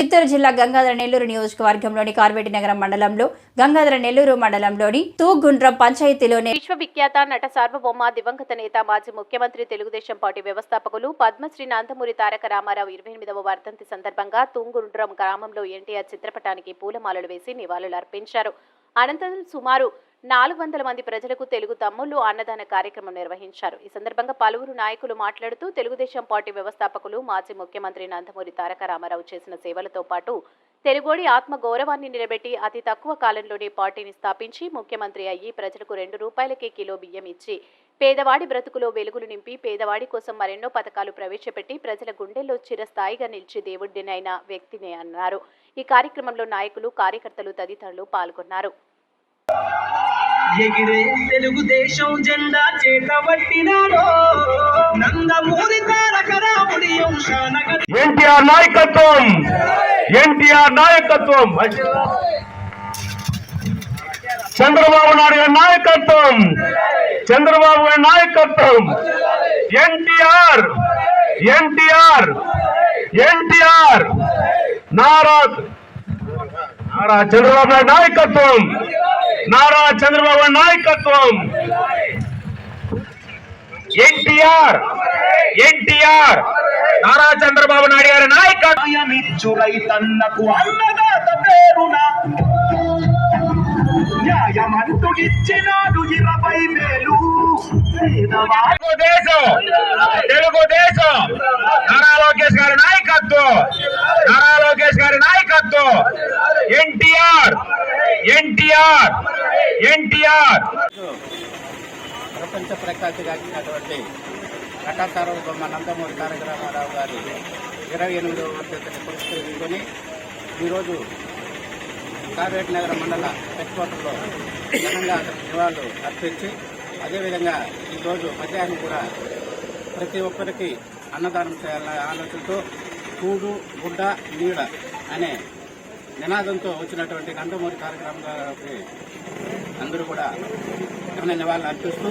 చిత్తూరు జిల్లా గంగాధర నెల్లూరు నియోజకవర్గంలోని కార్వేటి నగరం మండలంలో గంగాధర నెల్లూరు మండలంలోని తూగుండ్రం పంచాయతీలోని విశ్వవిఖ్యాత నట సార్వభౌమ దివంగత నేత మాజీ ముఖ్యమంత్రి తెలుగుదేశం పార్టీ వ్యవస్థాపకులు పద్మశ్రీ నందమూరి తారక రామారావు ఇరవై ఎనిమిదవ వర్ధంతి సందర్భంగా తూంగుండ్రం గ్రామంలో ఎన్టీఆర్ చిత్రపటానికి పూలమాలలు వేసి నివాళులు అర్పించారు అనంతరం సుమారు నాలుగు వందల మంది ప్రజలకు తెలుగు తమ్ముళ్ళు అన్నదాన కార్యక్రమం నిర్వహించారు. ఈ సందర్భంగా పలువురు నాయకులు మాట్లాడుతూ తెలుగుదేశం పార్టీ వ్యవస్థాపకులు మాజీ ముఖ్యమంత్రి నందమూరి తారక రామారావు చేసిన సేవలతో పాటు తెలుగోడి ఆత్మ గౌరవాన్ని నిలబెట్టి అతి తక్కువ కాలంలోనే పార్టీని స్థాపించి ముఖ్యమంత్రి అయ్యి ప్రజలకు రెండు రూపాయలకే కిలో బియ్యం ఇచ్చి పేదవాడి బ్రతుకులో వెలుగులు నింపి పేదవాడి కోసం మరెన్నో పథకాలు ప్రవేశపెట్టి ప్రజల గుండెల్లో చిరస్థాయిగా నిలిచి దేవుడినైన వ్యక్తినే అన్నారు. ఈ కార్యక్రమంలో నాయకులు కార్యకర్తలు తదితరులు పాల్గొన్నారు. ఎగిరే తెలుగుదేశం జెండా చేతబట్టినారో నందమూరి తారక ఎన్టీఆర్ నాయకత్వం! ఎన్టీఆర్ నాయకత్వం! చంద్రబాబు నాయుడు గారి నాయకత్వం! చంద్రబాబు గారి నాయకత్వం! ఎన్టీఆర్! ఎన్టీఆర్! ఎన్టీఆర్! నారా నారా చంద్రబాబు నాయుడు నాయకత్వం! నారా చంద్రబాబు నాయకత్వం. ఎన్టీఆర్ ఎన్టీఆర్ నారా చంద్రబాబు నాయుడు గారి నాయకత్వం. రైతన్నకు అన్నదాత పేరున. న్యాయమంటూ ఇచ్చినాడు ఇరవై వేలు. పేదవాడి తెలుగుదేశం తెలుగుదేశం. నారా లోకేష్ గారి నాయకత్వం నారా లోకేష్ గారి నాయకత్వం. ఎన్టీఆర్ ఎన్టీఆర్. ఎన్టీఆర్. ప్రపంచ ప్రఖ్యాతిగాంచినటువంటి బొమ్మ నందమూరి తారక రామారావు గారి ఇరవై ఎనిమిదవ వర్ధంతిని పురస్కరించుకొని ఈరోజు కావేటి నగర మండల హెడ్ క్వార్టర్లో ఘనంగా నివాళులు అర్పించి అదేవిధంగా ఈరోజు మధ్యాహ్నం కూడా ప్రతి ఒక్కరికి అన్నదానం చేయాలనే ఆలోచనతో కూడు గుడ్డ నీడ అనే నినాదంతో వచ్చినటువంటి నందమూరి తారక రామారావు గారికి అందరూ కూడా ఘన నివాళులు అర్పిస్తూ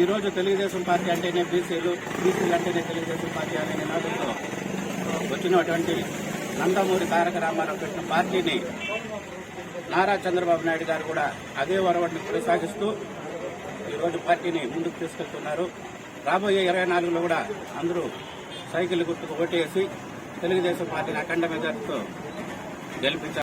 ఈరోజు తెలుగుదేశం పార్టీ అంటేనే బీసీలు బీసీలు అంటేనే తెలుగుదేశం పార్టీ అనే నినాదంతో వచ్చినటువంటి నందమూరి తారక రామారావు పెట్టిన పార్టీని నారా చంద్రబాబు నాయుడు గారు కూడా అదే వరవడిని కొనసాగిస్తూ ఈరోజు పార్టీని ముందుకు తీసుకెళ్తున్నారు. రాబోయే ఇరవై నాలుగులో కూడా అందరూ సైకిల్ గుర్తుకు ఓటేసి తెలుగుదేశం పార్టీని అఖండ మెజార్టీతో గెలిపించారు